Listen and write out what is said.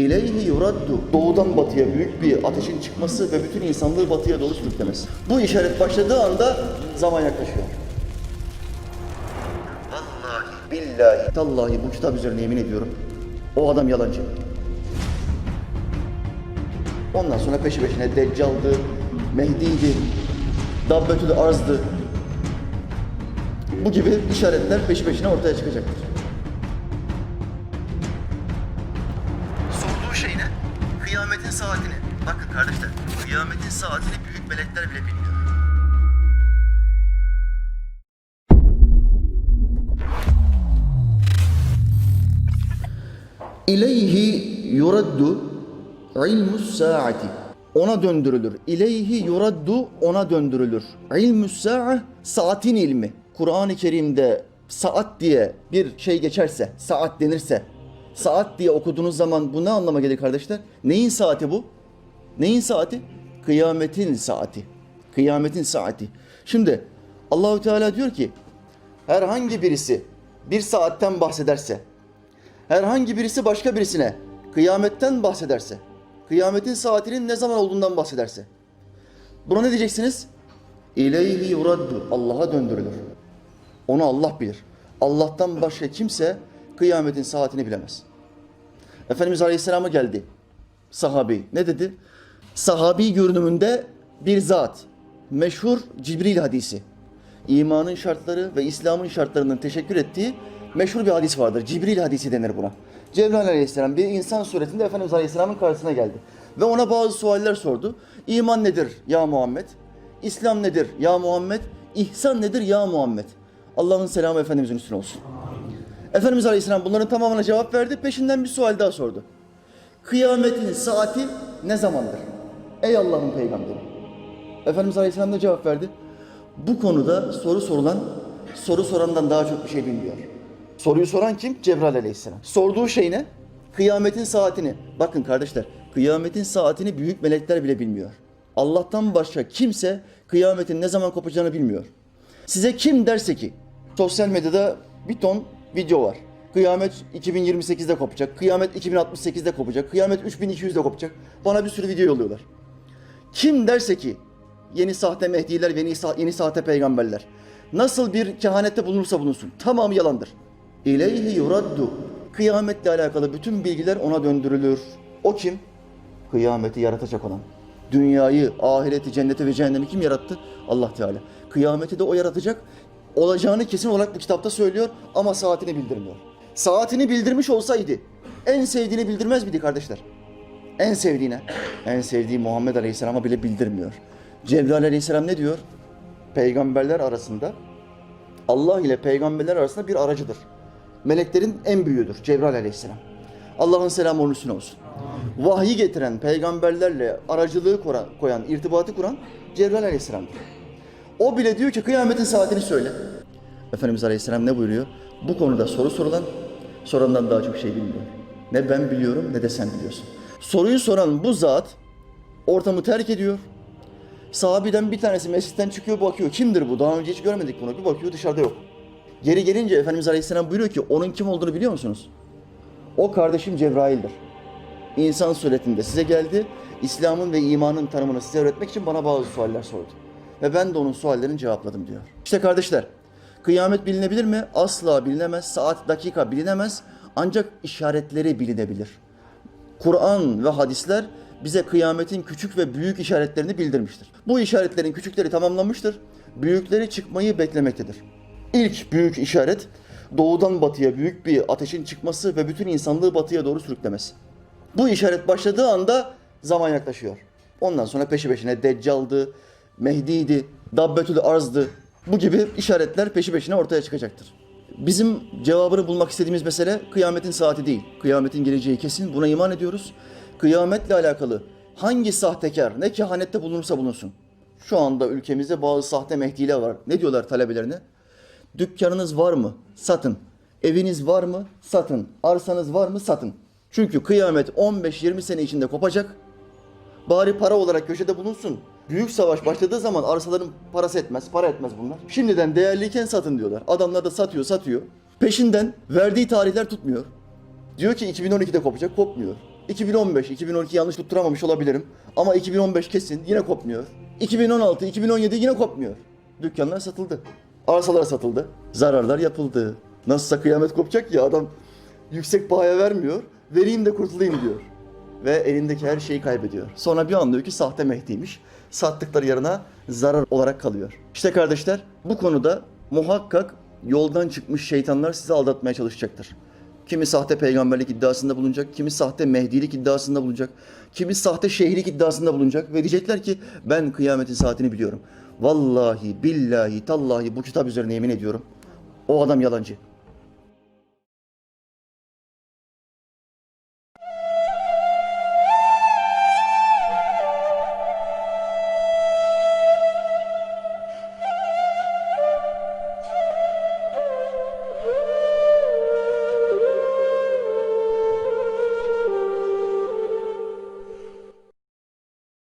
İleyhi yuraddu. Doğudan batıya büyük bir ateşin çıkması ve bütün insanlığı batıya doğru sürüklemesi. Bu işaret başladığı anda zaman yaklaşıyor. Vallahi, billahi, tallahi bu kitap üzerine yemin ediyorum. O adam yalancı. Ondan sonra peşi peşine Deccal'dı, Mehdi'ydi, Dabbetül Arz'dı. Bu gibi işaretler peşi peşine ortaya çıkacaktır. Bakın kardeşler, kıyametin saatini büyük melekler bile bilmiyor. İleyhi yuraddu ilmus saati. Ona döndürülür. İleyhi yuraddu ona döndürülür. İlmus sa'a saatin ilmi. Kur'an-ı Kerim'de saat diye bir şey geçerse, saat denirse, saat diye okuduğunuz zaman bu ne anlama gelir kardeşler? Neyin saati bu? Neyin saati? Kıyametin saati. Kıyametin saati. Şimdi Allahü Teala diyor ki herhangi birisi bir saatten bahsederse, herhangi birisi başka birisine kıyametten bahsederse, kıyametin saatinin ne zaman olduğundan bahsederse, buna ne diyeceksiniz? İleyhi yuraddu. Allah'a döndürülür. Onu Allah bilir. Allah'tan başka kimse kıyametin saatini bilemez. Efendimiz Aleyhisselam'a geldi sahabi. Ne dedi? Sahabi görünümünde bir zat. Meşhur Cibril hadisi. İmanın şartları ve İslam'ın şartlarının teşekkür ettiği meşhur bir hadis vardır. Cibril hadisi denir buna. Cebrail Aleyhisselam bir insan suretinde Efendimiz Aleyhisselam'ın karşısına geldi. Ve ona bazı sualler sordu. İman nedir ya Muhammed? İslam nedir ya Muhammed? İhsan nedir ya Muhammed? Allah'ın selamı Efendimizin üstüne olsun. Efendimiz Aleyhisselam bunların tamamına cevap verdi. Peşinden bir sual daha sordu. Kıyametin saati ne zamandır? Ey Allah'ın peygamberi. Efendimiz Aleyhisselam da cevap verdi. Bu konuda soru sorulan, soru sorandan daha çok bir şey bilmiyor. Soruyu soran kim? Cebrail Aleyhisselam. Sorduğu şey ne? Kıyametin saatini. Bakın kardeşler, kıyametin saatini büyük melekler bile bilmiyor. Allah'tan başka kimse kıyametin ne zaman kopacağını bilmiyor. Size kim derse ki, sosyal medyada bir ton video var. Kıyamet 2028'de kopacak, kıyamet 2068'de kopacak, kıyamet 3200'de kopacak. Bana bir sürü video yolluyorlar. Kim derse ki yeni sahte mehdiler, sa- yeni sahte peygamberler nasıl bir kehanette bulunursa bulunsun tamamı yalandır. İleyhi yuraddu. Kıyametle alakalı bütün bilgiler ona döndürülür. O kim? Kıyameti yaratacak olan. Dünyayı, ahireti, cenneti ve cehennemi kim yarattı? Allah Teala. Kıyameti de o yaratacak. Olacağını kesin olarak bu kitapta söylüyor ama saatini bildirmiyor. Saatini bildirmiş olsaydı en sevdiğini bildirmez miydi kardeşler? En sevdiğine, en sevdiği Muhammed Aleyhisselam'a bile bildirmiyor. Cebrail Aleyhisselam ne diyor? Peygamberler arasında, Allah ile peygamberler arasında bir aracıdır. Meleklerin en büyüğüdür Cebrail Aleyhisselam. Allah'ın selamı onun üstüne olsun. Vahyi getiren peygamberlerle aracılığı kuran, koyan, irtibatı kuran Cebrail Aleyhisselam'dır. O bile diyor ki kıyametin saatini söyle. Efendimiz Aleyhisselam ne buyuruyor? Bu konuda soru sorulan, sorandan daha çok şey bilmiyor. Ne ben biliyorum ne de sen biliyorsun. Soruyu soran bu zat ortamı terk ediyor. Sahabiden bir tanesi mescitten çıkıyor bakıyor. Kimdir bu? Daha önce hiç görmedik bunu. Bir bakıyor dışarıda yok. Geri gelince Efendimiz Aleyhisselam buyuruyor ki onun kim olduğunu biliyor musunuz? O kardeşim Cebrail'dir. İnsan suretinde size geldi. İslam'ın ve imanın tanımını size öğretmek için bana bazı sualler sordu. Ve ben de onun suallerini cevapladım diyor. İşte kardeşler, kıyamet bilinebilir mi? Asla bilinemez. Saat, dakika bilinemez. Ancak işaretleri bilinebilir. Kur'an ve hadisler bize kıyametin küçük ve büyük işaretlerini bildirmiştir. Bu işaretlerin küçükleri tamamlanmıştır. Büyükleri çıkmayı beklemektedir. İlk büyük işaret doğudan batıya büyük bir ateşin çıkması ve bütün insanlığı batıya doğru sürüklemesi. Bu işaret başladığı anda zaman yaklaşıyor. Ondan sonra peşi peşine Deccal'dı, Mehdi'ydi, Dabbetül Arz'dı. Bu gibi işaretler peşi peşine ortaya çıkacaktır. Bizim cevabını bulmak istediğimiz mesele kıyametin saati değil. Kıyametin geleceği kesin. Buna iman ediyoruz. Kıyametle alakalı hangi sahtekar ne kehanette bulunursa bulunsun. Şu anda ülkemizde bazı sahte mehdiler var. Ne diyorlar talebelerine? Dükkanınız var mı? Satın. Eviniz var mı? Satın. Arsanız var mı? Satın. Çünkü kıyamet 15-20 sene içinde kopacak. Bari para olarak köşede bulunsun. Büyük savaş başladığı zaman arsaların parası etmez, para etmez bunlar. Şimdiden değerliyken satın diyorlar. Adamlar da satıyor, satıyor. Peşinden verdiği tarihler tutmuyor. Diyor ki 2012'de kopacak, kopmuyor. 2015, 2012 yanlış tutturamamış olabilirim. Ama 2015 kesin yine kopmuyor. 2016, 2017 yine kopmuyor. Dükkanlar satıldı. Arsalar satıldı. Zararlar yapıldı. Nasılsa kıyamet kopacak ya adam yüksek paya vermiyor. Vereyim de kurtulayım diyor. Ve elindeki her şeyi kaybediyor. Sonra bir anlıyor ki sahte Mehdi'ymiş. Sattıkları yarına zarar olarak kalıyor. İşte kardeşler bu konuda muhakkak yoldan çıkmış şeytanlar sizi aldatmaya çalışacaktır. Kimi sahte peygamberlik iddiasında bulunacak, kimi sahte mehdilik iddiasında bulunacak, kimi sahte şeyhlik iddiasında bulunacak ve diyecekler ki ben kıyametin saatini biliyorum. Vallahi, billahi, tallahi bu kitap üzerine yemin ediyorum. O adam yalancı.